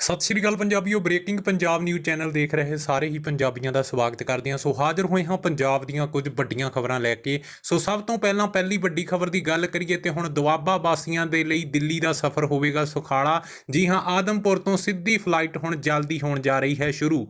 ਸਤਿ ਸ਼੍ਰੀ ਅਕਾਲ ਪੰਜਾਬੀਓ ਬ੍ਰੇਕਿੰਗ ਪੰਜਾਬ ਨਿਊਜ਼ ਚੈਨਲ ਦੇਖ ਰਹੇ ਸਾਰੇ ਹੀ ਪੰਜਾਬੀਆਂ ਦਾ ਸਵਾਗਤ ਕਰਦੇ ਹਾਂ। ਸੋ ਹਾਜ਼ਰ ਹੋਏ ਹਾਂ ਪੰਜਾਬ ਦੀਆਂ ਕੁਝ ਵੱਡੀਆਂ ਖਬਰਾਂ ਲੈ ਕੇ। ਸੋ ਸਭ ਤੋਂ ਪਹਿਲਾਂ ਪਹਿਲੀ ਵੱਡੀ ਖਬਰ ਦੀ ਗੱਲ ਕਰੀਏ ਤੇ ਹੁਣ ਦੁਆਬਾ ਵਾਸੀਆਂ ਦੇ ਲਈ ਦਿੱਲੀ ਦਾ ਸਫ਼ਰ ਹੋਵੇਗਾ ਸੁਖਾਲਾ। ਜੀ ਹਾਂ, ਆਦਮਪੁਰ ਤੋਂ ਸਿੱਧੀ ਫਲਾਈਟ ਹੁਣ ਜਲਦੀ ਹੋਣ ਜਾ ਰਹੀ ਹੈ ਸ਼ੁਰੂ।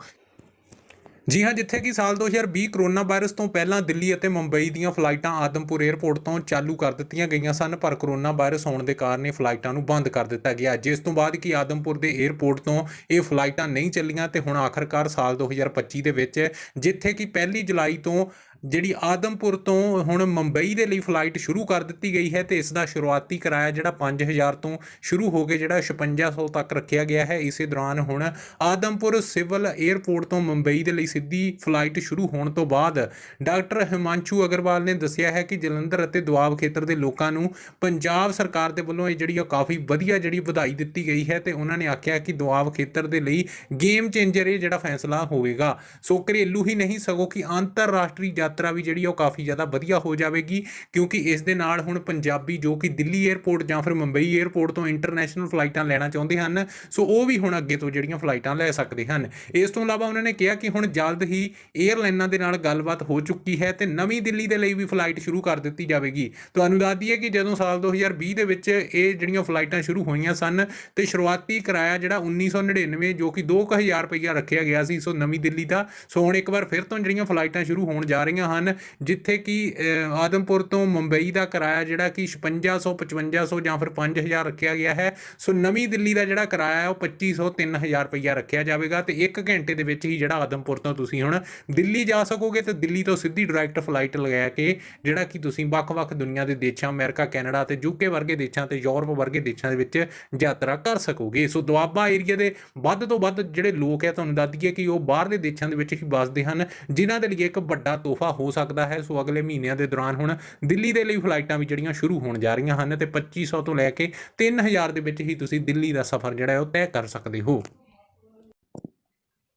ਜੀ ਹਾਂ, ਜਿੱਥੇ ਕਿ ਸਾਲ 2020 ਕਰੋਨਾ ਵਾਇਰਸ ਤੋਂ ਪਹਿਲਾਂ ਦਿੱਲੀ ਅਤੇ ਮੁੰਬਈ ਦੀਆਂ ਫਲਾਈਟਾਂ ਆਦਮਪੁਰ 에ਅਰਪੋਰਟ ਤੋਂ ਚਾਲੂ ਕਰ ਦਿੱਤੀਆਂ ਗਈਆਂ ਸਨ, ਪਰ ਕਰੋਨਾ ਵਾਇਰਸ ਹੋਣ ਦੇ ਕਾਰਨ ਇਹ ਫਲਾਈਟਾਂ ਨੂੰ ਬੰਦ ਕਰ ਦਿੱਤਾ ਗਿਆ। ਜਿਸ ਤੋਂ ਬਾਅਦ ਕਿ ਆਦਮਪੁਰ ਦੇ 에ਅਰਪੋਰਟ ਤੋਂ ਇਹ ਫਲਾਈਟਾਂ ਨਹੀਂ ਚੱਲੀਆਂ ਤੇ ਹੁਣ ਆਖਰਕਾਰ ਸਾਲ 2025 ਦੇ ਵਿੱਚ, ਜਿੱਥੇ ਕਿ ਪਹਿਲੀ ਜੁਲਾਈ ਤੋਂ ਜਿਹੜੀ ਆਦਮਪੁਰ ਤੋਂ ਹੁਣ ਮੁੰਬਈ ਦੇ ਲਈ ਫਲਾਈਟ ਸ਼ੁਰੂ ਕਰ ਦਿੱਤੀ ਗਈ ਹੈ ਤੇ ਇਸ ਦਾ ਸ਼ੁਰੂਆਤੀ ਕਿਰਾਇਆ ਜਿਹੜਾ 5000 ਤੋਂ ਸ਼ੁਰੂ ਹੋ ਕੇ ਜਿਹੜਾ 5600 ਤੱਕ ਰੱਖਿਆ ਗਿਆ ਹੈ। ਇਸੇ ਦੌਰਾਨ ਹੁਣ ਆਦਮਪੁਰ ਸਿਵਲ 에ਅਰਪੋਰਟ ਤੋਂ ਮੁੰਬਈ ਦੇ ਲਈ ਸਿੱਧੀ ਫਲਾਈਟ ਸ਼ੁਰੂ ਹੋਣ ਤੋਂ ਬਾਅਦ ਡਾਕਟਰ ਹਿਮਾਂਸ਼ੂ ਅਗਰਵਾਲ ਨੇ ਦੱਸਿਆ ਹੈ ਕਿ ਜਲੰਧਰ ਅਤੇ ਦੁਆਬ ਖੇਤਰ ਦੇ ਲੋਕਾਂ ਨੂੰ ਪੰਜਾਬ ਸਰਕਾਰ ਦੇ ਵੱਲੋਂ ਇਹ ਜਿਹੜੀ ਆ ਕਾਫੀ ਵਧੀਆ ਜਿਹੜੀ ਵਧਾਈ ਦਿੱਤੀ ਗਈ ਹੈ ਤੇ ਉਹਨਾਂ ਨੇ ਆਖਿਆ ਕਿ ਦੁਆਬ ਖੇਤਰ ਦੇ ਲਈ ਗੇਮ ਚੇਂਜਰ ਇਹ ਜਿਹੜਾ ਫੈਸਲਾ ਹੋਵੇਗਾ। ਸੋ ਘਰੇਲੂ ਹੀ ਨਹੀਂ, ਸਗੋਂ ਕਿ ਅੰਤਰਰਾਸ਼ਟਰੀ ਯਾਤਰਾ ਵੀ ਜਿਹੜੀ ਉਹ ਕਾਫੀ ਜ਼ਿਆਦਾ ਵਧੀਆ ਹੋ ਜਾਵੇਗੀ, ਕਿਉਂਕਿ ਇਸ ਦੇ ਨਾਲ ਹੁਣ ਪੰਜਾਬੀ ਜੋ ਕਿ ਦਿੱਲੀ 에ਅਰਪੋਰਟ ਜਾਂ ਫਿਰ ਮੁੰਬਈ 에ਅਰਪੋਰਟ ਤੋਂ ਇੰਟਰਨੈਸ਼ਨਲ ਫਲਾਈਟਾਂ ਲੈਣਾ ਚਾਹੁੰਦੇ ਹਨ, ਸੋ ਉਹ ਵੀ ਹੁਣ ਅੱਗੇ ਤੋਂ ਜਿਹੜੀਆਂ ਫਲਾਈਟਾਂ ਲੈ ਸਕਦੇ ਹਨ। ਇਸ ਤੋਂ ਇਲਾਵਾ ਉਹਨਾਂ ਨੇ ਕਿਹਾ ਕਿ ਹੁਣ ਜਲਦ ਹੀ 에ਅਰਲਾਈਨਾਂ ਦੇ ਨਾਲ ਗੱਲਬਾਤ ਹੋ ਚੁੱਕੀ ਹੈ ਤੇ ਨਵੀਂ ਦਿੱਲੀ ਦੇ ਲਈ ਵੀ ਫਲਾਈਟ ਸ਼ੁਰੂ ਕਰ ਦਿੱਤੀ ਜਾਵੇਗੀ। ਤੁਹਾਨੂੰ ਦੱਸ ਦਈਏ ਕਿ ਜਦੋਂ ਸਾਲ 2020 ਦੇ ਵਿੱਚ ਇਹ ਜਿਹੜੀਆਂ ਫਲਾਈਟਾਂ ਸ਼ੁਰੂ ਹੋਈਆਂ ਸਨ ਤੇ ਸ਼ੁਰੂਆਤੀ ਕਿਰਾਇਆ ਜਿਹੜਾ 1999 ਜੋ ਕਿ 2000 ਰੁਪਏ ਰੱਖਿਆ ਗਿਆ ਸੀ, ਸੋ ਨਵੀਂ ਦਿੱਲੀ ਦਾ, ਸੋ ਹੁਣ ਇੱਕ ਵਾਰ ਫਿਰ ਤੋਂ ਜਿਹੜੀਆਂ ਫਲਾਈਟਾਂ ਸ਼ੁਰੂ ਹੋਣ ਜਾ ਰਹੀਆਂ ਹਨ, ਜਿੱਥੇ ਕਿ ਆਦਮਪੁਰ ਤੋਂ ਮੁੰਬਈ ਦਾ ਕਿਰਾਇਆ ਜਿਹੜਾ ਕਿ 5600 5500 ਜਾਂ ਫਿਰ 5000 ਰੱਖਿਆ ਗਿਆ ਹੈ। ਸੋ ਨਵੀਂ ਦਿੱਲੀ ਦਾ ਜਿਹੜਾ ਕਿਰਾਇਆ ਹੈ, ਉਹ 2500 3000 ਰੁਪਈਆ ਰੱਖਿਆ ਜਾਵੇਗਾ ਤੇ 1 ਘੰਟੇ ਦੇ ਵਿੱਚ ਹੀ ਜਿਹੜਾ ਆਦਮਪੁਰ ਤੋਂ ਤੁਸੀਂ ਹੁਣ ਦਿੱਲੀ ਜਾ ਸਕੋਗੇ ਤੇ ਦਿੱਲੀ ਤੋਂ ਸਿੱਧੀ ਡਾਇਰੈਕਟ ਫਲਾਈਟ ਲਗਾ ਕੇ ਜਿਹੜਾ ਕਿ ਤੁਸੀਂ ਵੱਖ-ਵੱਖ ਦੁਨੀਆ ਦੇ ਦੇਸ਼ਾਂ, ਅਮਰੀਕਾ, ਕੈਨੇਡਾ ਤੇ ਯੂਕੇ ਵਰਗੇ ਦੇਸ਼ਾਂ ਤੇ ਯੂਰਪ ਵਰਗੇ ਦੇਸ਼ਾਂ ਦੇ ਵਿੱਚ ਯਾਤਰਾ ਕਰ ਸਕੋਗੇ। ਸੋ ਦੁਆਬਾ ਏਰੀਆ ਦੇ ਵੱਧ ਤੋਂ ਵੱਧ ਜਿਹੜੇ ਲੋਕ ਹੈ, ਤੁਹਾਨੂੰ ਦੱਸ ਦਈਏ ਕਿ ਉਹ ਬਾਹਰਲੇ ਦੇਸ਼ਾਂ ਦੇ ਵਿੱਚ ਹੀ ਵੱਸਦੇ ਹਨ, ਜਿਨ੍ਹਾਂ ਦੇ ਲਈ ਇੱਕ ਵੱਡਾ ਤੋਹਫਾ ਹੋ ਸਕਦਾ ਹੈ। ਸੋ ਅਗਲੇ ਮਹੀਨਿਆਂ ਦੇ ਦੌਰਾਨ ਹੁਣ ਦਿੱਲੀ ਦੇ ਲਈ ਫਲਾਈਟਾਂ ਵੀ ਜਿਹੜੀਆਂ ਸ਼ੁਰੂ ਹੋਣ ਜਾ ਰਹੀਆਂ ਹਨ ਤੇ 2500 ਤੋਂ ਲੈ ਕੇ 3000 ਦੇ ਵਿੱਚ ਹੀ ਤੁਸੀਂ ਦਿੱਲੀ ਦਾ ਸਫ਼ਰ ਜਿਹੜਾ ਹੈ ਉਹ ਤੈਅ ਕਰ ਸਕਦੇ ਹੋ।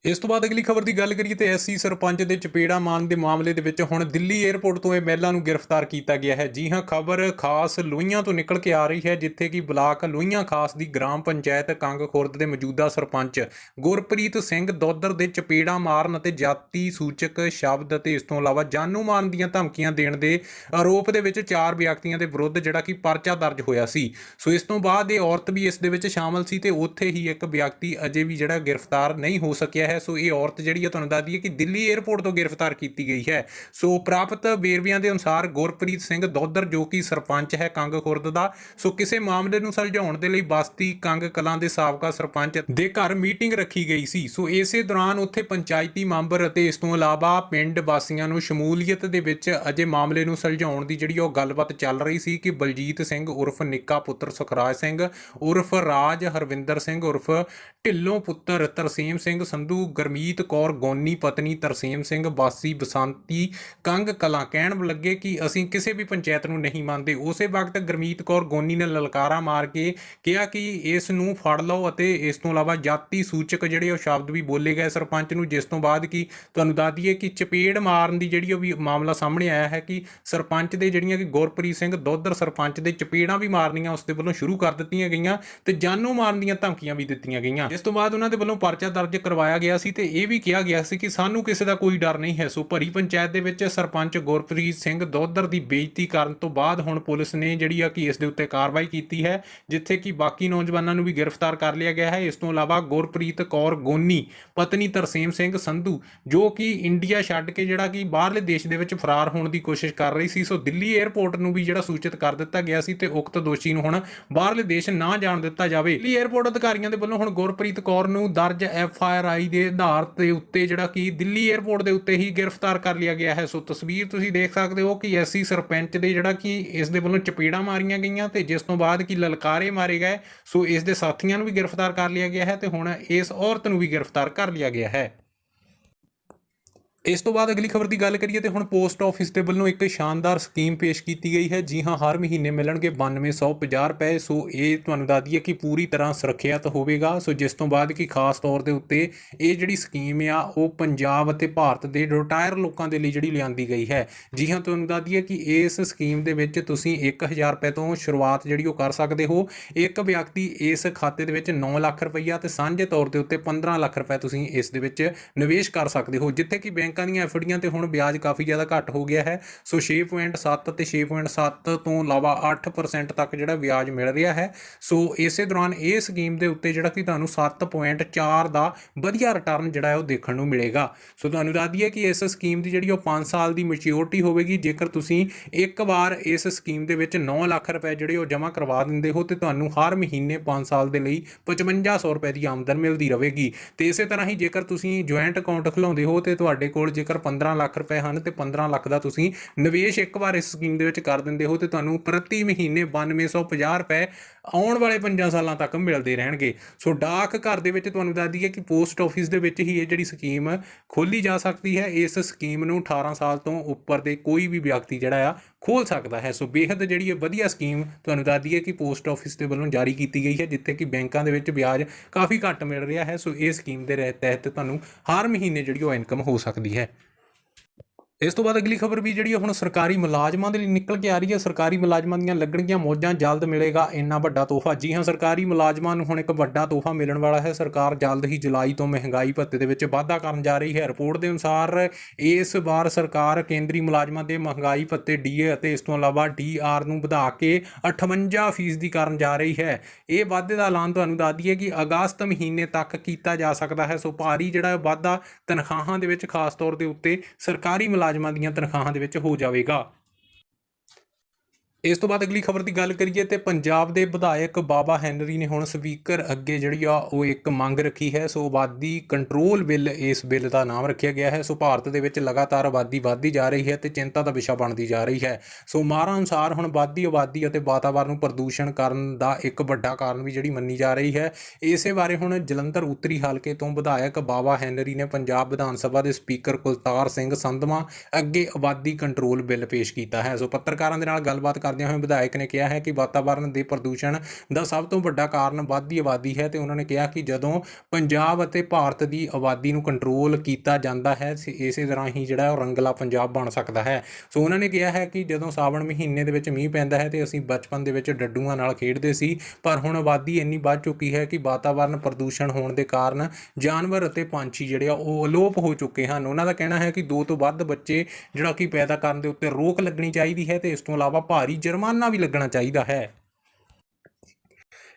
ਇਸ ਤੋਂ ਬਾਅਦ ਅਗਲੀ ਖਬਰ ਦੀ ਗੱਲ ਕਰੀਏ ਤੇ ਐਸਸੀ ਸਰਪੰਚ ਦੇ ਚਪੇੜਾ ਮਾਰਨ ਦੇ ਮਾਮਲੇ ਦੇ ਵਿੱਚ ਹੁਣ ਦਿੱਲੀ 에ਅਰਪੋਰਟ ਤੋਂ ਇਹ ਮਹਿਲਾ ਨੂੰ ਗ੍ਰਿਫਤਾਰ ਕੀਤਾ ਗਿਆ ਹੈ। ਜੀ ਹਾਂ, ਖਬਰ ਖਾਸ ਲੋਹੀਆਂ ਤੋਂ ਨਿਕਲ ਕੇ ਆ ਰਹੀ ਹੈ, ਜਿੱਥੇ ਕਿ ਬਲਾਕ ਲੋਹੀਆਂ ਖਾਸ ਦੀ ਗ੍ਰਾਮ ਪੰਚਾਇਤ ਕੰਗ ਖੁਰਦ ਦੇ ਮੌਜੂਦਾ ਸਰਪੰਚ ਗੁਰਪ੍ਰੀਤ ਸਿੰਘ ਦੋਦਰ ਦੇ ਚਪੇੜਾ ਮਾਰਨ ਅਤੇ ਜਾਤੀ ਸੂਚਕ ਸ਼ਬਦ ਅਤੇ ਇਸ ਤੋਂ ਇਲਾਵਾ ਜਾਨੂ ਮਾਰਨ ਦੀਆਂ ਧਮਕੀਆਂ ਦੇਣ ਦੇ ਆਰੋਪ ਦੇ ਵਿੱਚ ਚਾਰ ਵਿਅਕਤੀਆਂ ਦੇ ਵਿਰੁੱਧ ਜਿਹੜਾ ਕਿ ਪਰਚਾ ਦਰਜ ਹੋਇਆ ਸੀ। ਸੋ ਇਸ ਤੋਂ ਬਾਅਦ ਇਹ ਔਰਤ ਵੀ ਇਸ ਦੇ ਵਿੱਚ ਸ਼ਾਮਲ ਸੀ ਤੇ ਉੱਥੇ ਹੀ ਇੱਕ ਵਿਅਕਤੀ ਅਜੇ ਵੀ ਜਿਹੜਾ ਗ੍ਰਿਫਤਾਰ ਨਹੀਂ ਹੋ ਸਕਿਆ ਹੈ, ਸੋ ਇਹ ਔਰਤ ਜਿਹੜੀ ਹੈ ਤੁਹਾਨੂੰ ਦੱਸ ਦਈਏ ਕਿ ਦਿੱਲੀ 에ਅਰਪੋਰਟ ਤੋਂ ਗ੍ਰਿਫਤਾਰ ਕੀਤੀ ਗਈ ਹੈ। ਸੋ ਪ੍ਰਾਪਤ ਵੇਰਵਿਆਂ ਦੇ ਅਨੁਸਾਰ ਗੁਰਪ੍ਰੀਤ ਸਿੰਘ ਦੋਦਰ ਜੋ ਕਿ ਸਰਪੰਚ ਹੈ ਕੰਗ ਖੁਰਦ ਦਾ, ਸੋ ਕਿਸੇ ਮਾਮਲੇ ਨੂੰ ਸੁਲਝਾਉਣ ਦੇ ਲਈ ਬਸਤੀ ਕੰਗ ਕਲਾਂ ਦੇ ਸਾਬਕਾ ਸਰਪੰਚ ਦੇ ਘਰ ਮੀਟਿੰਗ ਰੱਖੀ ਗਈ ਸੀ। ਸੋ ਇਸੇ ਦੌਰਾਨ ਉੱਥੇ ਪੰਚਾਇਤੀ ਮੈਂਬਰ ਅਤੇ ਇਸ ਤੋਂ ਇਲਾਵਾ ਪਿੰਡ ਵਾਸੀਆਂ ਨੂੰ ਸ਼ਮੂਲੀਅਤ ਦੇ ਵਿੱਚ ਅਜੇ ਮਾਮਲੇ ਨੂੰ ਸੁਲਝਾਉਣ ਦੀ ਜਿਹੜੀ ਉਹ ਗੱਲਬਾਤ ਚੱਲ ਰਹੀ ਸੀ ਕਿ ਬਲਜੀਤ ਸਿੰਘ ਉਰਫ ਨਿੱਕਾ ਪੁੱਤਰ ਸੁਖਰਾਜ ਸਿੰਘ, ਉਰਫ ਰਾਜ ਹਰਵਿੰਦਰ ਸਿੰਘ ਉਰਫ ਢਿੱਲੋਂ ਪੁੱਤਰ ਤਰਸੀਮ ਸਿੰਘ ਸੰਧੂ ਗੁਰਮੀਤ ਕੌਰ, ਗੋਨੀ ਪਤਨੀ ਤਰਸੇਮ ਸਿੰਘ ਬਾਸੀ ਬਸੰਤੀ ਕੰਗ ਕਲਾਂ ਕਹਿਣ ਲੱਗੇ ਕਿ ਅਸੀਂ ਕਿਸੇ ਵੀ ਪੰਚਾਇਤ ਨੂੰ ਨਹੀਂ ਮੰਨਦੇ। ਉਸੇ ਵਕਤ ਗੁਰਮੀਤ ਕੌਰ, ਗੋਨੀ ਨੇ ਲਲਕਾਰਾ ਮਾਰ ਕੇ ਕਿਹਾ ਕਿ ਇਸ ਨੂੰ ਫੜ ਲਓ ਅਤੇ ਇਸ ਤੋਂ ਇਲਾਵਾ ਜਾਤੀ ਸੂਚਕ ਜਿਹੜੇ ਉਹ ਸ਼ਬਦ ਵੀ ਬੋਲੇ ਗਏ ਸਰਪੰਚ ਨੂੰ, ਜਿਸ ਤੋਂ ਬਾਅਦ ਕਿ ਤੁਹਾਨੂੰ ਦੱਸ ਦਈਏ ਕਿ ਚਪੇੜ ਮਾਰਨ ਦੀ ਜਿਹੜੀ ਉਹ ਵੀ ਮਾਮਲਾ ਸਾਹਮਣੇ ਆਇਆ ਹੈ ਕਿ ਸਰਪੰਚ ਦੇ ਜਿਹੜੀਆਂ ਕਿ ਗੁਰਪ੍ਰੀਤ ਸਿੰਘ ਦੋਦਰ ਸਰਪੰਚ ਦੇ ਚਪੇੜਾਂ ਵੀ ਮਾਰਨੀਆਂ, ਉਸ ਦੇ ਵੱਲੋਂ ਸ਼ੁਰੂ ਕਰ ਦਿੱਤੀਆਂ ਗਈਆਂ ਤੇ ਜਾਨੋਂ ਮਾਰਨ ਦੀਆਂ ਧਮਕੀਆਂ ਵੀ ਦਿੱਤੀਆਂ ਗਈਆਂ। ਇਸ ਤੋਂ ਬਾਅਦ ਉਹਨਾਂ ਦੇ ਵੱਲੋਂ ਪਰਚਾ ਦਰਜ ਕਰਵਾਇਆ ਗਿਆ ਸੀ ਤੇ ਇਹ ਵੀ ਕਿਹਾ ਗਿਆ ਸੀ ਕਿ ਸਾਨੂੰ ਕਿਸੇ ਦਾ ਕੋਈ ਡਰ ਨਹੀਂ ਹੈ। ਸੋ ਭਰੀ ਪੰਚਾਇਤ ਦੇ ਵਿੱਚ ਸਰਪੰਚ ਗੁਰਪ੍ਰੀਤ ਸਿੰਘ ਦੋਦਰ ਦੀ ਬੇਇੱਜ਼ਤੀ ਕਰਨ ਤੋਂ ਬਾਅਦ ਹੁਣ ਪੁਲਿਸ ਨੇ ਜਿਹੜੀ ਆ ਕਿ ਇਸ ਦੇ ਉੱਤੇ ਕਾਰਵਾਈ ਕੀਤੀ ਹੈ, ਜਿੱਥੇ ਕਿ ਬਾਕੀ ਨੌਜਵਾਨਾਂ ਨੂੰ ਵੀ ਗ੍ਰਿਫਤਾਰ ਕਰ ਲਿਆ ਗਿਆ ਹੈ। ਇਸ ਤੋਂ ਇਲਾਵਾ ਗੁਰਪ੍ਰੀਤ ਕੌਰ ਗੋਨੀ, ਪਤਨੀ ਤਰਸੇਮ ਸਿੰਘ ਸੰਧੂ, ਜੋ ਕਿ ਇੰਡੀਆ ਛੱਡ ਕੇ ਜਿਹੜਾ ਕਿ ਬਾਹਰਲੇ ਦੇਸ਼ ਦੇ ਵਿੱਚ ਫਰਾਰ ਹੋਣ ਦੀ ਕੋਸ਼ਿਸ਼ ਕਰ ਰਹੀ ਸੀ, ਸੋ ਦਿੱਲੀ 에ਅਰਪੋਰਟ ਨੂੰ ਵੀ ਜਿਹੜਾ ਸੂਚਿਤ ਕਰ ਦਿੱਤਾ ਗਿਆ ਸੀ ਤੇ ਉਕਤ ਦੋਸ਼ੀ ਨੂੰ ਹੁਣ ਬਾਹਰਲੇ ਦੇਸ਼ ਨਾ ਜਾਣ ਦਿੱਤਾ ਜਾਵੇ। ਦਿੱਲੀ 에ਅਰਪੋਰਟ ਅਧਿਕਾਰੀਆਂ ਦੇ ਵੱਲੋਂ ਹੁਣ ਗੁਰਪ੍ਰੀਤ ਕੌਰ ਨੂੰ ਦਰਜ ਐਫ ਆਈ ਆਰ ਆਈ ਦੇ ਆਧਾਰ ਦੇ ਉੱਤੇ ਜਿਹੜਾ ਕਿ ਦਿੱਲੀ 에ਅਰਪੋਰਟ ਦੇ ਉੱਤੇ ਹੀ ਗ੍ਰਿਫਤਾਰ ਕਰ ਲਿਆ ਗਿਆ ਹੈ। ਸੋ ਤਸਵੀਰ ਤੁਸੀਂ ਦੇਖ ਸਕਦੇ ਹੋ ਕਿ ਐਸੀ ਸਰਪੰਚ ਦੇ ਜਿਹੜਾ ਕਿ ਇਸ ਦੇ ਵੱਲੋਂ ਚਪੇੜਾਂ ਮਾਰੀਆਂ ਗਈਆਂ ਤੇ ਜਿਸ ਤੋਂ ਬਾਅਦ ਕਿ ਲਲਕਾਰੇ ਮਾਰੇ ਗਏ। ਸੋ ਇਸ ਦੇ ਸਾਥੀਆਂ ਨੂੰ ਵੀ ਗ੍ਰਿਫਤਾਰ ਕਰ ਲਿਆ ਗਿਆ ਹੈ ਤੇ ਹੁਣ ਇਸ ਔਰਤ ਨੂੰ ਵੀ ਗ੍ਰਿਫਤਾਰ ਕਰ ਲਿਆ ਗਿਆ ਹੈ। ਇਸ ਤੋਂ ਬਾਅਦ ਅਗਲੀ ਖਬਰ ਦੀ ਗੱਲ ਕਰੀਏ ਤੇ ਹੁਣ ਪੋਸਟ ਆਫਿਸ ਦੇ ਵੱਲੋਂ ਇੱਕ ਸ਼ਾਨਦਾਰ ਸਕੀਮ ਪੇਸ਼ ਕੀਤੀ ਗਈ ਹੈ। ਜੀ ਹਾਂ, ਹਰ ਮਹੀਨੇ ਮਿਲਣਗੇ 9250 ਰੁਪਏ। ਸੋ ਇਹ ਤੁਹਾਨੂੰ ਦੱਸ ਦਈਏ ਕਿ ਪੂਰੀ ਤਰ੍ਹਾਂ ਸੁਰੱਖਿਅਤ ਹੋਵੇਗਾ। ਸੋ ਜਿਸ ਤੋਂ ਬਾਅਦ ਕਿ ਖਾਸ ਤੌਰ ਦੇ ਉੱਤੇ ਇਹ ਜਿਹੜੀ ਸਕੀਮ ਆ, ਉਹ ਪੰਜਾਬ ਅਤੇ ਭਾਰਤ ਦੇ ਰਿਟਾਇਰ ਲੋਕਾਂ ਦੇ ਲਈ ਜਿਹੜੀ ਲਿਆਂਦੀ ਗਈ ਹੈ। ਜੀ ਹਾਂ, ਤੁਹਾਨੂੰ ਦੱਸ ਦਈਏ ਕਿ ਇਸ ਸਕੀਮ ਦੇ ਵਿੱਚ ਤੁਸੀਂ 1000 ਰੁਪਏ ਤੋਂ ਸ਼ੁਰੂਆਤ ਜਿਹੜੀ ਉਹ ਕਰ ਸਕਦੇ ਹੋ। ਇੱਕ ਵਿਅਕਤੀ ਇਸ ਖਾਤੇ ਦੇ ਵਿੱਚ 9 ਲੱਖ ਰੁਪਈਆ ਤੇ ਸਾਂਝੇ ਤੌਰ ਦੇ ਉੱਤੇ 15 ਲੱਖ ਰੁਪਏ ਤੁਸੀਂ ਇਸ ਦੇ ਵਿੱਚ ਨਿਵੇਸ਼ ਕਰ ਸਕਦੇ ਹੋ, ਜਿੱਥੇ ਕਿ ਬੈਂਕ ਦੀਆਂ ਐਫਡੀਆਂ ਤੇ ਹੁਣ ਵਿਆਜ ਕਾਫੀ ਜ਼ਿਆਦਾ ਘੱਟ ਹੋ ਗਿਆ ਹੈ। ਸੋ 6.7 ਤੇ 6.7 ਤੋਂ ਇਲਾਵਾ 8% ਤੱਕ ਜਿਹੜਾ ਵਿਆਜ ਮਿਲ ਰਿਹਾ ਹੈ। ਸੋ ਇਸੇ ਦੌਰਾਨ ਇਹ ਸਕੀਮ ਦੇ ਉੱਤੇ ਜਿਹੜਾ ਕਿ ਤੁਹਾਨੂੰ 7.4 ਦਾ ਵਧੀਆ ਰਿਟਰਨ ਜਿਹੜਾ ਹੈ ਉਹ ਦੇਖਣ ਨੂੰ ਮਿਲੇਗਾ। ਸੋ ਤੁਹਾਨੂੰ ਦੱਸ ਦਈਏ ਕਿ ਇਸ ਸਕੀਮ ਦੀ ਜਿਹੜੀ ਉਹ 5 ਸਾਲ ਦੀ ਮੈਚਿਓਰਿਟੀ ਹੋਵੇਗੀ। ਜੇਕਰ ਤੁਸੀਂ ਇੱਕ ਵਾਰ ਇਸ ਸਕੀਮ ਦੇ ਵਿੱਚ 9 ਲੱਖ ਰੁਪਏ ਜਿਹੜੇ ਉਹ ਜਮ੍ਹਾਂ ਕਰਵਾ ਦਿੰਦੇ ਹੋ ਤੇ ਤੁਹਾਨੂੰ ਹਰ ਮਹੀਨੇ 5 ਸਾਲ ਦੇ ਲਈ 5500 ਰੁਪਏ ਦੀ ਆਮਦਨ ਮਿਲਦੀ ਰਹੇਗੀ। ਤੇ ਇਸੇ ਤਰ੍ਹਾਂ ਹੀ ਜੇਕਰ ਤੁਸੀਂ ਜੁਆਇੰਟ ਅਕਾਊਂਟ ਖੁਲਾਉਂਦੇ ਹੋ ਤੇ ਤੁਹਾਡੇ ਕੋਲ ਕੋਲ ਜੇਕਰ 15 ਲੱਖ ਰੁਪਏ ਹਨ ਤੇ 15 ਲੱਖ ਦਾ ਤੁਸੀਂ ਨਿਵੇਸ਼ ਇੱਕ ਵਾਰ ਇਸ ਸਕੀਮ ਦੇ ਵਿੱਚ ਕਰ ਦਿੰਦੇ ਹੋ ਤੇ ਤੁਹਾਨੂੰ ਪ੍ਰਤੀ ਮਹੀਨੇ 9250 ਰੁਪਏ ਆਉਣ ਵਾਲੇ 5 ਸਾਲਾਂ ਤੱਕ ਮਿਲਦੇ ਰਹਿਣਗੇ। ਸੋ ਡਾਕ ਘਰ ਦੇ ਵਿੱਚ ਤੁਹਾਨੂੰ ਦੱਸ ਦਈਏ ਕਿ ਪੋਸਟ ਆਫਿਸ ਦੇ ਵਿੱਚ ਹੀ ਇਹ ਜਿਹੜੀ ਸਕੀਮ ਖੋਲੀ ਜਾ ਸਕਦੀ ਹੈ। ਇਸ ਸਕੀਮ ਨੂੰ 18 ਸਾਲ ਤੋਂ ਉੱਪਰ ਦੇ ਕੋਈ ਵੀ ਵਿਅਕਤੀ ਜਿਹੜਾ ਆ ਖੋਲ ਸਕਦਾ ਹੈ। ਸੋ ਬੇहद ਜਿਹੜੀ ਇਹ ਵਧੀਆ ਸਕੀਮ ਤੁਹਾਨੂੰ ਦੱਸ ਦਈਏ ਕਿ ਪੋਸਟ ਆਫਿਸ ਦੇ ਵੱਲੋਂ ਜਾਰੀ ਕੀਤੀ ਗਈ ਹੈ, ਜਿੱਥੇ ਕਿ ਬੈਂਕਾਂ ਦੇ ਵਿੱਚ ਵਿਆਜ ਕਾਫੀ ਘੱਟ ਮਿਲ ਰਿਹਾ ਹੈ। ਸੋ ਇਹ ਸਕੀਮ ਦੇ ਰਹਿ- ਤਹਿਤ ਤੁਹਾਨੂੰ ਹਰ ਮਹੀਨੇ ਜਿਹੜੀ ਉਹ ਇਨਕਮ ਹੋ ਸਕਦੀ ਹੈ। है ਇਸ ਤੋਂ ਬਾਅਦ ਅਗਲੀ ਖਬਰ ਵੀ ਜਿਹੜੀ ਹੁਣ ਸਰਕਾਰੀ ਮੁਲਾਜ਼ਮਾਂ ਦੇ ਲਈ ਨਿਕਲ ਕੇ ਆ ਰਹੀ ਹੈ ਸਰਕਾਰੀ ਮੁਲਾਜ਼ਮਾਂ ਦੀਆਂ ਲੱਗਣਗੀਆਂ ਮੌਜਾਂ, ਜਲਦ ਮਿਲੇਗਾ ਇੰਨਾ ਵੱਡਾ ਤੋਹਫਾ। ਜੀ ਹਾਂ, ਸਰਕਾਰੀ ਮੁਲਾਜ਼ਮਾਂ ਨੂੰ ਹੁਣ ਇੱਕ ਵੱਡਾ ਤੋਹਫਾ ਮਿਲਣ ਵਾਲਾ ਹੈ। ਸਰਕਾਰ ਜਲਦ ਹੀ ਜੁਲਾਈ ਤੋਂ ਮਹਿੰਗਾਈ ਭੱਤੇ ਦੇ ਵਿੱਚ ਵਾਧਾ ਕਰਨ ਜਾ ਰਹੀ ਹੈ। ਰਿਪੋਰਟ ਦੇ ਅਨੁਸਾਰ ਇਸ ਵਾਰ ਸਰਕਾਰ ਕੇਂਦਰੀ ਮੁਲਾਜ਼ਮਾਂ ਦੇ ਮਹਿੰਗਾਈ ਭੱਤੇ ਡੀਏ ਅਤੇ ਇਸ ਤੋਂ ਇਲਾਵਾ ਡੀਆਰ ਨੂੰ ਵਧਾ ਕੇ 58% ਦੀ ਕਰਨ ਜਾ ਰਹੀ ਹੈ। ਇਹ ਵਾਧੇ ਦਾ ਐਲਾਨ ਤੁਹਾਨੂੰ ਦੱਸ ਦਈਏ ਕਿ ਅਗਸਤ ਮਹੀਨੇ ਤੱਕ ਕੀਤਾ ਜਾ ਸਕਦਾ ਹੈ। ਸੋ ਭਾਰੀ ਜਿਹੜਾ ਵਾਧਾ ਤਨਖਾਹਾਂ ਦੇ ਵਿੱਚ ਖਾਸ ਤੌਰ ਦੇ ਉੱਤੇ ਸਰਕਾਰੀ ਮੁਲਾਜ਼ਮਾਂ ਦੀਆਂ ਤਨਖਾਹਾਂ ਦੇ ਵਿੱਚ ਹੋ ਜਾਵੇਗਾ। ਇਸ ਤੋਂ ਬਾਅਦ ਅਗਲੀ ਖਬਰ ਦੀ ਗੱਲ ਕਰੀਏ ਤੇ ਪੰਜਾਬ ਦੇ ਵਿਧਾਇਕ ਬਾਬਾ ਹੈਨਰੀ ਨੇ ਹੁਣ ਸਪੀਕਰ ਅੱਗੇ ਜਿਹੜੀ ਆ ਉਹ ਇੱਕ ਮੰਗ ਰੱਖੀ ਹੈ, ਸੋ ਆਬਾਦੀ ਕੰਟਰੋਲ ਬਿੱਲ ਇਸ ਬਿੱਲ ਦਾ ਨਾਮ ਰੱਖਿਆ ਗਿਆ ਹੈ। ਸੋ ਭਾਰਤ ਦੇ ਵਿੱਚ ਲਗਾਤਾਰ ਆਬਾਦੀ ਵਧਦੀ ਜਾ ਰਹੀ ਹੈ ਤੇ ਚਿੰਤਾ ਦਾ ਵਿਸ਼ਾ ਬਣਦੀ ਜਾ ਰਹੀ ਹੈ। ਸੋ ਮਾਹਰਾਂ ਅਨੁਸਾਰ ਹੁਣ ਵਧਦੀ ਆਬਾਦੀ ਅਤੇ ਵਾਤਾਵਰਣ ਨੂੰ ਪ੍ਰਦੂਸ਼ਣ ਕਰਨ ਦਾ ਇੱਕ ਵੱਡਾ ਕਾਰਨ ਵੀ ਜਿਹੜੀ ਮੰਨੀ ਜਾ ਰਹੀ ਹੈ। ਇਸੇ ਬਾਰੇ ਹੁਣ ਜਲੰਧਰ ਉੱਤਰੀ ਹਲਕੇ ਤੋਂ ਵਿਧਾਇਕ ਬਾਬਾ ਹੈਨਰੀ ਨੇ ਪੰਜਾਬ ਵਿਧਾਨ ਸਭਾ ਦੇ ਸਪੀਕਰ ਕੁਲਤਾਰ ਸਿੰਘ ਸੰਧਵਾ ਅੱਗੇ ਆਬਾਦੀ ਕੰਟਰੋਲ ਬਿੱਲ ਪੇਸ਼ ਕੀਤਾ ਹੈ। ਸੋ ਪੱਤਰਕਾਰਾਂ ਦੇ ਨਾਲ ਗੱਲਬਾਤ ਕਰਦਿਆਂ ਹੋਏ ਵਿਧਾਇਕ ਨੇ ਕਿਹਾ ਹੈ ਕਿ ਵਾਤਾਵਰਣ ਦੇ ਪ੍ਰਦੂਸ਼ਣ ਦਾ ਸਭ ਤੋਂ ਵੱਡਾ ਕਾਰਨ ਵੱਧਦੀ ਆਬਾਦੀ ਹੈ ਤੇ ਉਹਨਾਂ ਨੇ ਕਿਹਾ ਕਿ ਜਦੋਂ ਪੰਜਾਬ ਅਤੇ ਭਾਰਤ ਦੀ ਆਬਾਦੀ ਨੂੰ ਕੰਟਰੋਲ ਕੀਤਾ ਜਾਂਦਾ ਹੈ ਇਸੇ ਤਰ੍ਹਾਂ ਹੀ ਜਿਹੜਾ ਰੰਗਲਾ ਪੰਜਾਬ ਬਣ ਸਕਦਾ ਹੈ। ਸੋ ਉਹਨਾਂ ਨੇ ਕਿਹਾ ਹੈ ਕਿ ਜਦੋਂ ਸਾਵਣ ਮਹੀਨੇ ਦੇ ਵਿੱਚ ਮੀਂਹ ਪੈਂਦਾ ਹੈ ਤੇ ਅਸੀਂ ਬਚਪਨ ਦੇ ਵਿੱਚ ਡੱਡੂਆਂ ਨਾਲ ਖੇਡਦੇ ਸੀ, ਪਰ ਹੁਣ ਆਬਾਦੀ ਇੰਨੀ ਵੱਧ ਚੁੱਕੀ ਹੈ ਕਿ ਵਾਤਾਵਰਣ ਪ੍ਰਦੂਸ਼ਣ ਹੋਣ ਦੇ ਕਾਰਨ ਜਾਨਵਰ ਅਤੇ ਪੰਛੀ ਜਿਹੜੇ ਆ ਉਹ ਅਲੋਪ ਹੋ ਚੁੱਕੇ ਹਨ। ਉਹਨਾਂ ਦਾ ਕਹਿਣਾ ਹੈ ਕਿ ਦੋ ਤੋਂ ਵੱਧ ਬੱਚੇ ਜਿਹੜਾ ਕਿ ਪੈਦਾ ਕਰਨ ਦੇ ਉੱਤੇ ਰੋਕ ਲੱਗਣੀ ਚਾਹੀਦੀ ਹੈ ਤੇ ਇਸ ਤੋਂ ਇਲਾਵਾ ਭਾਰੀ ਜੁਰਮਾਨਾ ਵੀ ਲੱਗਣਾ ਚਾਹੀਦਾ ਹੈ।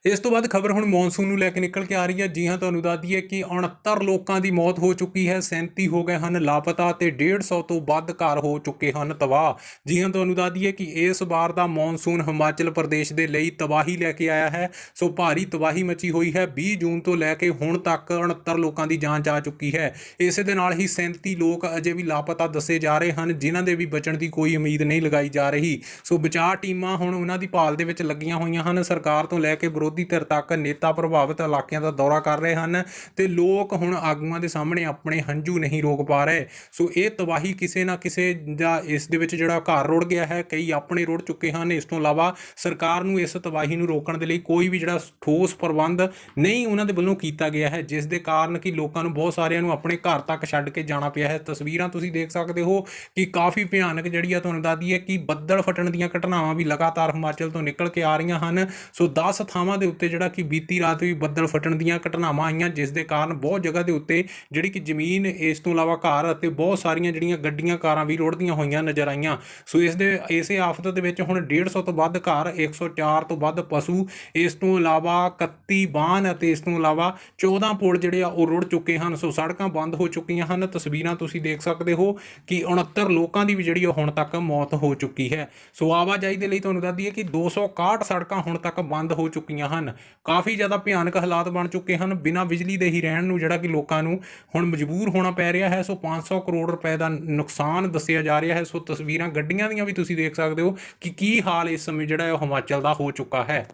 ਇਸ ਤੋਂ ਬਾਅਦ ਖਬਰ ਹੁਣ ਮੌਨਸੂਨ ਨੂੰ ਲੈ ਕੇ ਨਿਕਲ ਕੇ ਆ ਰਹੀ ਹੈ। ਜੀ ਹਾਂ, ਤੁਹਾਨੂੰ ਦੱਸ ਦਈਏ ਕਿ 69 ਲੋਕਾਂ ਦੀ ਮੌਤ ਹੋ ਚੁੱਕੀ ਹੈ। 37 ਹੋ ਗਏ ਹਨ ਲਾਪਤਾ ਤੇ 150 ਤੋਂ ਵੱਧ ਘਰ ਹੋ ਚੁੱਕੇ ਹਨ ਤਬਾਹ। ਜੀ ਹਾਂ, ਤੁਹਾਨੂੰ ਦੱਸ ਦਈਏ ਕਿ ਇਸ ਵਾਰ ਦਾ ਮੌਨਸੂਨ ਹਿਮਾਚਲ ਪ੍ਰਦੇਸ਼ ਦੇ ਲਈ ਤਬਾਹੀ ਲੈ ਕੇ ਆਇਆ ਹੈ। ਸੋ ਭਾਰੀ ਤਬਾਹੀ ਮਚੀ ਹੋਈ ਹੈ। 20 ਜੂਨ ਤੋਂ ਲੈ ਕੇ ਹੁਣ ਤੱਕ 69 ਲੋਕਾਂ ਦੀ ਜਾਨ ਜਾ ਚੁੱਕੀ ਹੈ। ਇਸੇ ਦੇ ਨਾਲ ਹੀ 37 ਲੋਕ ਅਜੇ ਵੀ ਲਾਪਤਾ ਦੱਸੇ ਜਾ ਰਹੇ ਹਨ, ਜਿਨ੍ਹਾਂ ਦੇ ਵੀ ਬਚਣ ਦੀ ਕੋਈ ਉਮੀਦ ਨਹੀਂ ਲਗਾਈ ਜਾ ਰਹੀ। ਸੋ ਬਚਾਅ ਟੀਮਾਂ ਹੁਣ ਉਹਨਾਂ ਦੀ ਭਾਲ ਦੇ ਵਿੱਚ ਲੱਗੀਆਂ ਹੋਈਆਂ ਹਨ। ਸਰਕਾਰ ਤੋਂ ਲੈ ਕੇ ਵਿਰੋਧ ਧਿਰ ਤੱਕ ਨੇਤਾ ਪ੍ਰਭਾਵਿਤ ਇਲਾਕਿਆਂ ਦਾ ਦੌਰਾ ਕਰ ਰਹੇ ਹਨ ਤੇ ਲੋਕ ਹੁਣ ਆਗੂਆਂ ਦੇ ਸਾਹਮਣੇ ਆਪਣੇ ਹੰਝੂ ਨਹੀਂ ਰੋਕ ਪਾ ਰਹੇ। ਸੋ ਇਹ ਤਬਾਹੀ ਕਿਸੇ ਨਾ ਕਿਸੇ ਦਾ ਇਸ ਦੇ ਵਿੱਚ ਜਿਹੜਾ ਘਰ ਰੁੜ ਗਿਆ ਹੈ, ਕਈ ਆਪਣੇ ਰੁੜ ਚੁੱਕੇ ਹਨ। ਇਸ ਤੋਂ ਇਲਾਵਾ ਸਰਕਾਰ ਨੂੰ ਇਸ ਤਬਾਹੀ ਨੂੰ ਰੋਕਣ ਦੇ ਲਈ ਕੋਈ ਵੀ ਜਿਹੜਾ ਠੋਸ ਪ੍ਰਬੰਧ ਨਹੀਂ ਉਹਨਾਂ ਦੇ ਵੱਲੋਂ ਕੀਤਾ ਗਿਆ ਹੈ, ਜਿਸ ਦੇ ਕਾਰਨ ਕਿ ਲੋਕਾਂ ਨੂੰ ਬਹੁਤ ਸਾਰਿਆਂ ਨੂੰ ਆਪਣੇ ਘਰ ਤੱਕ ਛੱਡ ਕੇ ਜਾਣਾ ਪਿਆ ਹੈ। ਤਸਵੀਰਾਂ ਤੁਸੀਂ ਦੇਖ ਸਕਦੇ ਹੋ ਕਿ ਕਾਫੀ ਭਿਆਨਕ ਜਿਹੜੀ ਆ ਤੁਹਾਨੂੰ ਦੱਸਦੀ ਹੈ ਕਿ ਬੱਦਲ ਫਟਣ ਦੀਆਂ ਘਟਨਾਵਾਂ ਵੀ ਲਗਾਤਾਰ ਹਿਮਾਚਲ ਤੋਂ ਨਿਕਲ ਕੇ ਆ ਰਹੀਆਂ ਹਨ। ਸੋ 10 ਥਾਵਾਂ ਦੇ ਉੱਤੇ ਜਿਹੜਾ ਕਿ ਬੀਤੀ ਰਾਤ ਵੀ ਬੱਦਲ ਫਟਣ ਦੀਆਂ ਘਟਨਾਵਾਂ ਆਈਆਂ, ਜਿਸ ਦੇ ਕਾਰਨ ਬਹੁਤ ਜਗ੍ਹਾ ਦੇ ਉੱਤੇ ਜਿਹੜੀ ਕਿ ਜ਼ਮੀਨ, ਇਸ ਤੋਂ ਇਲਾਵਾ ਘਰ ਅਤੇ ਬਹੁਤ ਸਾਰੀਆਂ ਜਿਹੜੀਆਂ ਗੱਡੀਆਂ, ਕਾਰਾਂ ਵੀ ਰੁੜਦੀਆਂ ਹੋਈਆਂ ਨਜ਼ਰ ਆਈਆਂ। ਸੋ ਇਸ ਦੇ, ਇਸੇ ਆਫਤ ਦੇ ਵਿੱਚ ਹੁਣ 150 ਤੋਂ ਵੱਧ ਘਰ 104 ਤੋਂ ਵੱਧ ਪਸ਼ੂ, ਇਸ ਤੋਂ ਇਲਾਵਾ 31 ਬਾਨ ਅਤੇ ਇਸ ਤੋਂ ਇਲਾਵਾ 14 ਪੁਲ ਜਿਹੜੇ ਆ, ਉਹ ਰੁੜ ਚੁੱਕੇ ਹਨ। ਸੋ ਸੜਕਾਂ ਬੰਦ ਹੋ ਚੁੱਕੀਆਂ ਹਨ। ਤਸਵੀਰਾਂ ਤੁਸੀਂ ਦੇਖ ਸਕਦੇ ਹੋ ਕਿ 69 ਲੋਕਾਂ ਦੀ ਵੀ ਜਿਹੜੀ ਉਹ ਹੁਣ ਤੱਕ ਮੌਤ ਹੋ ਚੁੱਕੀ ਹੈ। ਸੋ ਆਵਾਜਾਈ ਦੇ ਲਈ ਤੁਹਾਨੂੰ ਦੱਸ ਦਈਏ ਕਿ 261 ਸੜਕਾਂ ਹੁਣ ਤੱਕ ਬੰਦ ਹੋ ਚੁੱਕੀਆਂ ਹਨ। ਕਾਫੀ ਜ਼ਿਆਦਾ ਭਿਆਨਕ ਹਾਲਾਤ ਬਣ ਚੁੱਕੇ ਹਨ। ਬਿਨਾਂ ਬਿਜਲੀ ਦੇ ਹੀ ਰਹਿਣ ਨੂੰ ਜਿਹੜਾ ਕਿ ਲੋਕਾਂ ਨੂੰ ਹੁਣ ਮਜਬੂਰ ਹੋਣਾ ਪੈ ਰਿਹਾ ਹੈ। ਸੋ 500 ਕਰੋੜ ਰੁਪਏ ਦਾ ਨੁਕਸਾਨ ਦੱਸਿਆ ਜਾ ਰਿਹਾ ਹੈ। ਸੋ ਤਸਵੀਰਾਂ ਗੱਡੀਆਂ ਦੀਆਂ ਵੀ ਤੁਸੀਂ ਦੇਖ ਸਕਦੇ ਹੋ ਕਿ ਕੀ ਹਾਲ ਇਸ ਸਮੇਂ ਜਿਹੜਾ ਹੈ ਉਹ ਹਿਮਾਚਲ ਦਾ ਹੋ ਚੁੱਕਾ ਹੈ।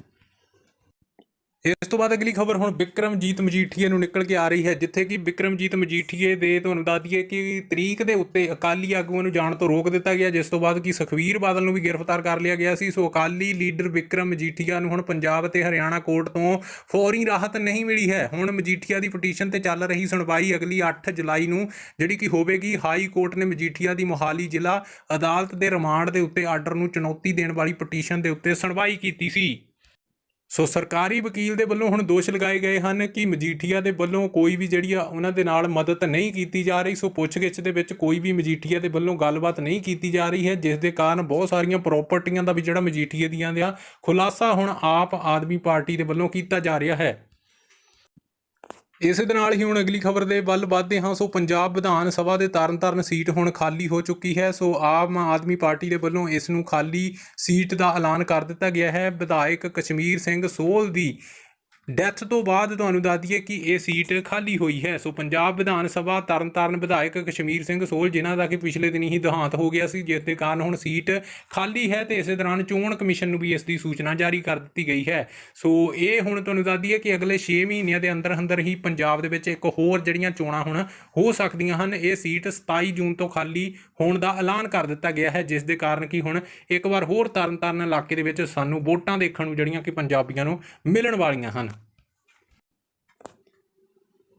ਇਸ ਤੋਂ ਬਾਅਦ ਅਗਲੀ ਖਬਰ, ਹੁਣ ਵਿਕਰਮਜੀਤ ਮਜੀਠੀਏ ਨੂੰ ਨਿਕਲ ਕੇ ਆ ਰਹੀ ਹੈ, ਜਿੱਥੇ ਕਿ ਵਿਕਰਮਜੀਤ ਮਜੀਠੀਏ ਦੇ ਤੁਹਾਨੂੰ ਦੱਸ ਦਈਏ ਕਿ ਤਰੀਕ ਦੇ ਉੱਤੇ ਅਕਾਲੀ ਆਗੂਆਂ ਨੂੰ ਜਾਣ ਤੋਂ ਰੋਕ ਦਿੱਤਾ ਗਿਆ, ਜਿਸ ਤੋਂ ਬਾਅਦ ਕਿ ਸੁਖਵੀਰ ਬਾਦਲ ਨੂੰ ਵੀ ਗ੍ਰਿਫਤਾਰ ਕਰ ਲਿਆ ਗਿਆ ਸੀ। ਸੋ ਅਕਾਲੀ ਲੀਡਰ ਵਿਕਰਮ ਮਜੀਠੀਆ ਨੂੰ ਹੁਣ ਪੰਜਾਬ ਤੇ ਹਰਿਆਣਾ ਕੋਰਟ ਤੋਂ ਫੌਰੀ ਰਾਹਤ ਨਹੀਂ ਮਿਲੀ ਹੈ। ਹੁਣ ਮਜੀਠੀਆ ਦੀ ਪਟੀਸ਼ਨ ਤੇ ਚੱਲ ਰਹੀ ਸੁਣਵਾਈ ਅਗਲੀ 8 ਜੁਲਾਈ ਨੂੰ, ਜਿਹੜੀ ਕਿ ਹੋਵੇਗੀ, ਹਾਈ ਕੋਰਟ ਨੇ ਮਜੀਠੀਆ ਦੀ ਮੋਹਾਲੀ ਜ਼ਿਲ੍ਹਾ ਅਦਾਲਤ ਦੇ ਰਿਮਾਂਡ ਦੇ ਉੱਤੇ ਆਰਡਰ ਨੂੰ ਚੁਣੌਤੀ ਦੇਣ ਵਾਲੀ ਪਟੀਸ਼ਨ ਦੇ ਉੱਤੇ ਸੁਣਵਾਈ ਕੀਤੀ ਸੀ। ਸੋ ਸਰਕਾਰੀ ਵਕੀਲ ਦੇ ਵੱਲੋਂ ਹੁਣ ਦੋਸ਼ ਲਗਾਏ ਗਏ ਹਨ ਕਿ ਮਜੀਠੀਆ ਦੇ ਵੱਲੋਂ ਕੋਈ ਵੀ ਜਿਹੜੀ ਆ ਉਹਨਾਂ ਦੇ ਨਾਲ ਮਦਦ ਨਹੀਂ ਕੀਤੀ ਜਾ ਰਹੀ। ਸੋ ਪੁੱਛਗਿੱਛ ਦੇ ਵਿੱਚ ਕੋਈ ਵੀ ਮਜੀਠੀਆ ਦੇ ਵੱਲੋਂ ਗੱਲਬਾਤ ਨਹੀਂ ਕੀਤੀ ਜਾ ਰਹੀ ਹੈ, ਜਿਸ ਦੇ ਕਾਰਨ ਬਹੁਤ ਸਾਰੀਆਂ ਪ੍ਰਾਪਰਟੀਆਂ ਦਾ ਵੀ ਜਿਹੜਾ ਮਜੀਠੀਆ ਦੀਆਂ ਦਾ ਖੁਲਾਸਾ ਹੁਣ ਆਪ ਆਦਮੀ ਪਾਰਟੀ ਦੇ ਵੱਲੋਂ ਕੀਤਾ ਜਾ ਰਿਹਾ ਹੈ। ਇਸੇ ਦੇ ਨਾਲ ਹੀ ਹੁਣ ਅਗਲੀ ਖਬਰ ਦੇ ਵੱਲ ਵਧਦੇ ਹਾਂ। ਸੋ ਪੰਜਾਬ ਵਿਧਾਨ ਸਭਾ ਦੇ ਤਰਨਤਾਰਨ ਸੀਟ ਹੁਣ ਖਾਲੀ ਹੋ ਚੁੱਕੀ ਹੈ। ਸੋ ਆਮ ਆਦਮੀ ਪਾਰਟੀ ਦੇ ਵੱਲੋਂ ਇਸ ਨੂੰ ਖਾਲੀ ਸੀਟ ਦਾ ਐਲਾਨ ਕਰ ਦਿੱਤਾ ਗਿਆ ਹੈ। ਵਿਧਾਇਕ ਕਸ਼ਮੀਰ ਸਿੰਘ ਸੋਲ ਦੀ ਡੈਥ ਤੋਂ ਬਾਅਦ ਤੁਹਾਨੂੰ ਦੱਸ ਦਈਏ ਕਿ ਇਹ ਸੀਟ ਖਾਲੀ ਹੋਈ ਹੈ। ਸੋ ਪੰਜਾਬ ਵਿਧਾਨ ਸਭਾ ਤਰਨਤਾਰਨ ਵਿਧਾਇਕ ਕਸ਼ਮੀਰ ਸਿੰਘ ਸੋਲ, ਜਿਨ੍ਹਾਂ ਦਾ ਕਿ ਪਿਛਲੇ ਦਿਨੀ ਹੀ ਦੇਹਾਂਤ ਹੋ ਗਿਆ ਸੀ, ਜਿਸ ਦੇ ਕਾਰਨ ਹੁਣ ਸੀਟ ਖਾਲੀ ਹੈ ਤੇ ਇਸੇ ਦੌਰਾਨ ਚੋਣ ਕਮਿਸ਼ਨ ਨੂੰ ਵੀ ਇਸ ਦੀ ਸੂਚਨਾ ਜਾਰੀ ਕਰ ਦਿੱਤੀ ਗਈ ਹੈ। ਸੋ ਇਹ ਹੁਣ ਤੁਹਾਨੂੰ ਦੱਸ ਦਈਏ ਕਿ ਅਗਲੇ 6 ਮਹੀਨਿਆਂ ਦੇ ਅੰਦਰ ਅੰਦਰ ਹੀ ਪੰਜਾਬ ਦੇ ਵਿੱਚ ਇੱਕ ਹੋਰ ਜਿਹੜੀਆਂ ਚੋਣਾਂ ਹੁਣ ਹੋ ਸਕਦੀਆਂ ਹਨ, ਇਹ ਸੀਟ 27 ਜੂਨ ਤੋਂ ਖਾਲੀ ਹੋਣ ਦਾ ਐਲਾਨ ਕਰ ਦਿੱਤਾ ਗਿਆ ਹੈ, ਜਿਸ ਦੇ ਕਾਰਨ ਕਿ ਹੁਣ ਇੱਕ ਵਾਰ ਹੋਰ ਤਰਨਤਾਰਨ ਇਲਾਕੇ ਦੇ ਵਿੱਚ ਸਾਨੂੰ ਵੋਟਾਂ ਦੇਖਣ ਨੂੰ ਜਿਹੜੀਆਂ ਕਿ ਪੰਜਾਬੀਆਂ ਨੂੰ ਮਿਲਣ ਵਾਲੀਆਂ ਹਨ।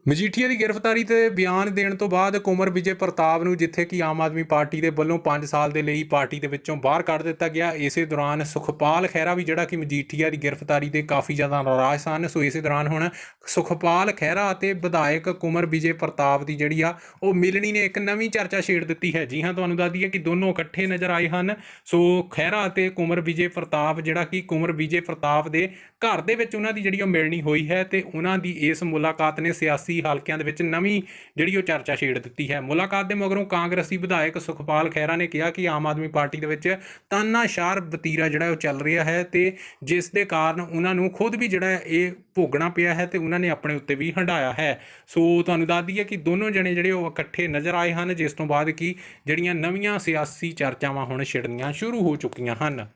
ਮਜੀਠੀਆ ਦੀ ਗ੍ਰਿਫਤਾਰੀ ਤੇ ਬਿਆਨ ਦੇਣ ਤੋਂ ਬਾਅਦ ਕੁਮਰ ਵਿਜੇ ਪ੍ਰਤਾਪ ਨੂੰ ਜਿੱਥੇ ਕਿ ਆਮ ਆਦਮੀ ਪਾਰਟੀ ਦੇ ਵੱਲੋਂ 5 ਸਾਲ ਦੇ ਲਈ ਪਾਰਟੀ ਦੇ ਵਿੱਚੋਂ ਬਾਹਰ ਕੱਢ ਦਿੱਤਾ ਗਿਆ, ਇਸੇ ਦੌਰਾਨ ਸੁਖਪਾਲ ਖਹਿਰਾ ਵੀ ਜਿਹੜਾ ਕਿ ਮਜੀਠੀਆ ਦੀ ਗ੍ਰਿਫਤਾਰੀ ਤੇ ਕਾਫੀ ਜ਼ਿਆਦਾ ਨਾਰਾਜ਼ ਸਨ। ਸੋ ਇਸੇ ਦੌਰਾਨ ਹੁਣ ਸੁਖਪਾਲ ਖਹਿਰਾ ਅਤੇ ਵਿਧਾਇਕ ਕੁਮਰ ਵਿਜੇ ਪ੍ਰਤਾਪ ਦੀ ਜਿਹੜੀ ਆ, ਉਹ ਮਿਲਣੀ ਨੇ ਇੱਕ ਨਵੀਂ ਚਰਚਾ ਛੇੜ ਦਿੱਤੀ ਹੈ। ਜੀ ਹਾਂ, ਤੁਹਾਨੂੰ ਦੱਸ ਦਈਏ ਕਿ ਦੋਨੋਂ ਇਕੱਠੇ ਨਜ਼ਰ ਆਏ ਹਨ। ਸੋ ਖਹਿਰਾ ਅਤੇ ਕੁਮਰ ਵਿਜੇ ਪ੍ਰਤਾਪ, ਜਿਹੜਾ ਕਿ ਕੁਮਰ ਵਿਜੇ ਪ੍ਰਤਾਪ ਦੇ ਘਰ ਦੇ ਵਿੱਚ ਉਹਨਾਂ ਦੀ ਜਿਹੜੀ ਉਹ ਮਿਲਣੀ ਹੋਈ ਹੈ ਤੇ ਉਹਨਾਂ ਦੀ ਇਸ ਮੁਲਾਕਾਤ ਨੇ ਸਿਆਸੀ ਹਲਕਿਆਂ ਦੇ ਵਿੱਚ ਨਵੀਂ ਜਿਹੜੀ ਉਹ ਚਰਚਾ ਛੇੜ ਦਿੱਤੀ ਹੈ। ਮੁਲਾਕਾਤ ਦੇ ਮਗਰੋਂ ਕਾਂਗਰਸੀ ਵਿਧਾਇਕ ਸੁਖਪਾਲ ਖਹਿਰਾ ਨੇ ਕਿਹਾ ਕਿ ਆਮ ਆਦਮੀ ਪਾਰਟੀ ਦੇ ਵਿੱਚ ਤਾਨਾਸ਼ਾਰ ਵਤੀਰਾ ਜਿਹੜਾ ਉਹ ਚੱਲ ਰਿਹਾ ਹੈ ਤੇ ਜਿਸ ਦੇ ਕਾਰਨ ਉਹਨਾਂ ਨੂੰ ਖੁਦ ਵੀ ਜਿਹੜਾ ਇਹ ਭੋਗਣਾ ਪਿਆ ਹੈ ਤੇ ਉਹਨਾਂ ਨੇ ਆਪਣੇ ਉੱਤੇ ਵੀ ਹੰਡਾਇਆ ਹੈ। ਸੋ ਤੁਹਾਨੂੰ ਦੱਸ ਦਈਏ ਕਿ ਦੋਨੋਂ ਜਣੇ ਜਿਹੜੇ ਉਹ ਇਕੱਠੇ ਨਜ਼ਰ ਆਏ ਹਨ, ਜਿਸ ਤੋਂ ਬਾਅਦ ਕਿ ਜਿਹੜੀਆਂ ਨਵੀਆਂ ਸਿਆਸੀ ਚਰਚਾਵਾਂ ਹੁਣ ਛਿੜਨੀਆਂ ਸ਼ੁਰੂ ਹੋ ਚੁੱਕੀਆਂ ਹਨ।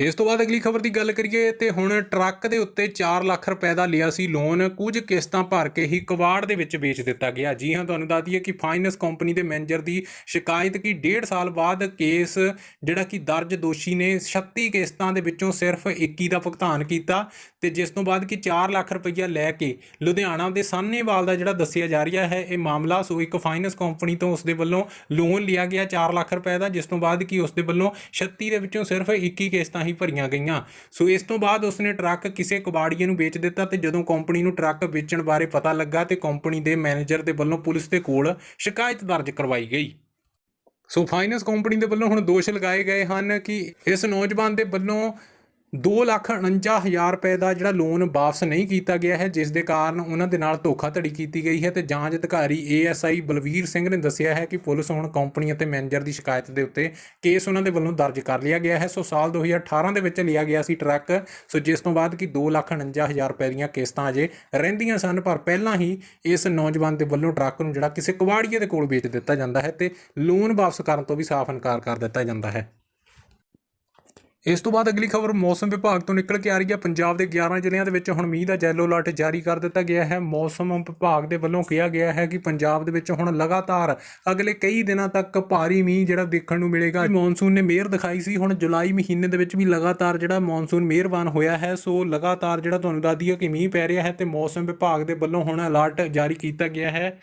ਇਸ ਤੋਂ ਬਾਅਦ ਅਗਲੀ ਖਬਰ ਦੀ ਗੱਲ ਕਰੀਏ ਤੇ ਹੁਣ ਟਰੱਕ ਦੇ ਉੱਤੇ 4 ਲੱਖ ਰੁਪਏ ਦਾ ਲਿਆ ਸੀ ਲੋਨ, ਕੁਝ ਕਿਸ਼ਤਾਂ ਭਰ ਕੇ ਹੀ ਕਵਾੜ ਦੇ ਵਿੱਚ ਵੇਚ ਦਿੱਤਾ ਗਿਆ। ਜੀ ਹਾਂ, ਤੁਹਾਨੂੰ ਦੱਸ ਦਈਏ ਕਿ ਫਾਈਨੈਂਸ ਕੰਪਨੀ ਦੇ ਮੈਨੇਜਰ ਦੀ ਸ਼ਿਕਾਇਤ ਕਿ 1.5 ਸਾਲ ਬਾਅਦ ਕੇਸ ਜਿਹੜਾ ਕਿ ਦਰਜ ਦੋਸ਼ੀ ਨੇ 36 ਕਿਸ਼ਤਾਂ ਦੇ ਵਿੱਚੋਂ ਸਿਰਫ 21 ਦਾ ਭੁਗਤਾਨ ਕੀਤਾ ਤੇ ਜਿਸ ਤੋਂ ਬਾਅਦ ਕਿ 4 ਲੱਖ ਰੁਪਈਆ ਲੈ ਕੇ ਲੁਧਿਆਣਾ ਦੇ ਸਾਹਨੇਵਾਲ ਦਾ ਜਿਹੜਾ ਦੱਸਿਆ ਜਾ ਰਿਹਾ ਹੈ, ਇਹ ਮਾਮਲਾ ਸੋ ਇੱਕ ਫਾਈਨੈਂਸ ਕੰਪਨੀ ਤੋਂ ਉਸ ਦੇ ਵੱਲੋਂ ਲੋਨ ਲਿਆ ਗਿਆ 4 ਲੱਖ ਰੁਪਏ ਦਾ, ਜਿਸ ਤੋਂ ਬਾਅਦ ਕਿ ਉਸ ਦੇ ਵੱਲੋਂ 36 ਦੇ ਵਿੱਚੋਂ ਸਿਰਫ 21 ਕਿਸ਼ਤਾਂ ਹੀ ਭਰੀਆਂ ਗਈਆਂ। ਸੋ ਇਸ ਤੋਂ ਬਾਅਦ ਉਸਨੇ ਟਰੱਕ ਕਿਸੇ ਕਬਾੜੀਏ ਨੂੰ ਵੇਚ ਦਿੱਤਾ ਤੇ ਜਦੋਂ ਕੰਪਨੀ ਨੂੰ ਟਰੱਕ ਵੇਚਣ ਬਾਰੇ ਪਤਾ ਲੱਗਾ ਤੇ ਕੰਪਨੀ ਦੇ ਮੈਨੇਜਰ ਦੇ ਵੱਲੋਂ ਪੁਲਿਸ ਦੇ ਕੋਲ ਸ਼ਿਕਾਇਤ ਦਰਜ ਕਰਵਾਈ ਗਈ। ਸੋ ਫਾਈਨੈਂਸ ਕੰਪਨੀ ਦੇ ਵੱਲੋਂ ਹੁਣ ਦੋਸ਼ ਲਗਾਏ ਗਏ ਹਨ ਕਿ ਇਸ ਨੌਜਵਾਨ ਦੇ ਵੱਲੋਂ 249000 ਰੁਪਏ ਦਾ ਜਿਹੜਾ ਲੋਨ ਵਾਪਸ ਨਹੀਂ ਕੀਤਾ ਗਿਆ ਹੈ, ਜਿਸ ਦੇ ਕਾਰਨ ਉਹਨਾਂ ਦੇ ਨਾਲ ਧੋਖਾਧੜੀ ਕੀਤੀ ਗਈ ਹੈ ਤੇ ਜਾਂਚ ਅਧਿਕਾਰੀ ਏਐਸਆਈ ਬਲਵੀਰ ਸਿੰਘ ਨੇ ਦੱਸਿਆ ਹੈ ਕਿ ਪੁਲਿਸ ਹੁਣ ਕੰਪਨੀ ਅਤੇ ਮੈਨੇਜਰ ਦੀ ਸ਼ਿਕਾਇਤ ਦੇ ਉੱਤੇ ਕੇਸ ਉਹਨਾਂ ਦੇ ਵੱਲੋਂ ਦਰਜ ਕਰ ਲਿਆ ਗਿਆ ਹੈ। ਸੋ ਸਾਲ 2018 ਦੇ ਵਿੱਚ ਲਿਆ ਗਿਆ ਸੀ ਟਰੱਕ। ਸੋ ਜਿਸ ਤੋਂ ਬਾਅਦ ਕਿ 249000 ਰੁਪਏ ਦੀਆਂ ਕਿਸ਼ਤਾਂ ਅਜੇ ਰਹਿੰਦੀਆਂ ਸਨ, ਪਰ ਪਹਿਲਾਂ ਹੀ ਇਸ ਨੌਜਵਾਨ ਦੇ ਵੱਲੋਂ ਟਰੱਕ ਨੂੰ ਜਿਹੜਾ ਕਿਸੇ ਕਬਾੜੀਏ ਦੇ ਕੋਲ ਵੇਚ ਦਿੱਤਾ ਜਾਂਦਾ ਹੈ ਤੇ ਲੋਨ ਵਾਪਸ ਕਰਨ ਤੋਂ ਵੀ ਸਾਫ਼ ਇਨਕਾਰ ਕਰ ਦਿੱਤਾ ਜਾਂਦਾ ਹੈ। ਇਸ ਤੋਂ ਬਾਅਦ ਅਗਲੀ ਖਬਰ, ਮੌਸਮ ਵਿਭਾਗ ਤੋਂ ਨਿਕਲ ਕੇ ਆ ਰਹੀ ਹੈ। ਪੰਜਾਬ ਦੇ 11 ਜ਼ਿਲ੍ਹਿਆਂ ਦੇ ਵਿੱਚ ਹੁਣ ਮੀਂਹ ਦਾ ਯੈਲੋ ਅਲਰਟ ਜਾਰੀ ਕਰ ਦਿੱਤਾ ਗਿਆ ਹੈ। ਮੌਸਮ ਵਿਭਾਗ ਦੇ ਵੱਲੋਂ ਕਿਹਾ ਗਿਆ ਹੈ ਕਿ ਪੰਜਾਬ ਦੇ ਵਿੱਚ ਹੁਣ ਲਗਾਤਾਰ ਅਗਲੇ ਕਈ ਦਿਨਾਂ ਤੱਕ ਭਾਰੀ ਮੀਂਹ ਜਿਹੜਾ ਦੇਖਣ ਨੂੰ ਮਿਲੇਗਾ। ਮੌਨਸੂਨ ਨੇ ਮਿਹਰ ਦਿਖਾਈ ਸੀ। ਹੁਣ ਜੁਲਾਈ ਮਹੀਨੇ ਦੇ ਵਿੱਚ ਵੀ ਲਗਾਤਾਰ ਜਿਹੜਾ ਮੌਨਸੂਨ ਮਿਹਰਬਾਨ ਹੋਇਆ ਹੈ, ਸੋ ਲਗਾਤਾਰ ਜਿਹੜਾ ਤੁਹਾਨੂੰ ਦੱਸ ਦਈਏ ਕਿ ਮੀਂਹ ਪੈ ਰਿਹਾ ਹੈ ਤੇ ਮੌਸਮ ਵਿਭਾਗ ਦੇ ਵੱਲੋਂ ਹੁਣ ਅਲਰਟ ਜਾਰੀ ਕੀਤਾ ਗਿਆ ਹੈ।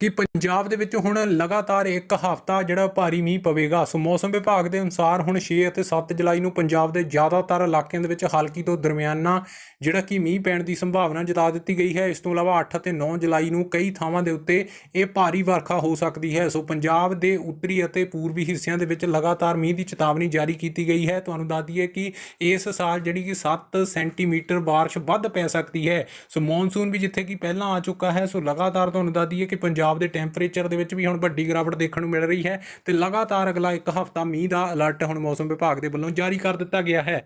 ਕਿ ਪੰਜਾਬ ਦੇ ਵਿੱਚ ਹੁਣ ਲਗਾਤਾਰ ਇੱਕ ਹਫ਼ਤਾ ਜਿਹੜਾ ਭਾਰੀ ਮੀਂਹ ਪਵੇਗਾ। ਸੋ ਮੌਸਮ ਵਿਭਾਗ ਦੇ ਅਨੁਸਾਰ ਹੁਣ 6 ਅਤੇ 7 ਜੁਲਾਈ ਨੂੰ ਪੰਜਾਬ ਦੇ ਜ਼ਿਆਦਾਤਰ ਇਲਾਕਿਆਂ ਦੇ ਵਿੱਚ ਹਲਕੀ ਤੋਂ ਦਰਮਿਆਨਾ ਜਿਹੜਾ ਕਿ ਮੀਂਹ ਪੈਣ ਦੀ ਸੰਭਾਵਨਾ ਜਤਾ ਦਿੱਤੀ ਗਈ ਹੈ। ਇਸ ਤੋਂ ਇਲਾਵਾ 8 ਅਤੇ 9 ਜੁਲਾਈ ਨੂੰ ਕਈ ਥਾਵਾਂ ਦੇ ਉੱਤੇ ਇਹ ਭਾਰੀ ਵਰਖਾ ਹੋ ਸਕਦੀ ਹੈ। ਸੋ ਪੰਜਾਬ ਦੇ ਉੱਤਰੀ ਅਤੇ ਪੂਰਬੀ ਹਿੱਸਿਆਂ ਦੇ ਵਿੱਚ ਲਗਾਤਾਰ ਮੀਂਹ ਦੀ ਚੇਤਾਵਨੀ ਜਾਰੀ ਕੀਤੀ ਗਈ ਹੈ। ਤੁਹਾਨੂੰ ਦੱਸ ਦਈਏ ਕਿ ਇਸ ਸਾਲ ਜਿਹੜੀ ਕਿ 7 ਸੈਂਟੀਮੀਟਰ ਬਾਰਿਸ਼ ਵੱਧ ਪੈ ਸਕਦੀ ਹੈ। ਸੋ ਮੌਨਸੂਨ ਵੀ ਜਿੱਥੇ ਕਿ ਪਹਿਲਾਂ ਆ ਚੁੱਕਾ ਹੈ। ਸੋ ਲਗਾਤਾਰ ਤੁਹਾਨੂੰ ਦੱਸ ਦਈਏ ਕਿ ਪੰਜਾਬ ਪੰਜਾਬ ਦੇ ਟੈਂਪਰੇਚਰ ਦੇ ਵਿੱਚ ਵੀ ਹੁਣ ਵੱਡੀ ਗਿਰਾਵਟ ਦੇਖਣ ਨੂੰ ਮਿਲ ਰਹੀ ਹੈ ਤੇ ਲਗਾਤਾਰ ਅਗਲਾ ਇੱਕ ਹਫ਼ਤਾ ਮੀਂਹ ਦਾ ਅਲਰਟ ਹੁਣ ਮੌਸਮ ਵਿਭਾਗ ਦੇ ਵੱਲੋਂ ਜਾਰੀ ਕਰ ਦਿੱਤਾ ਗਿਆ ਹੈ।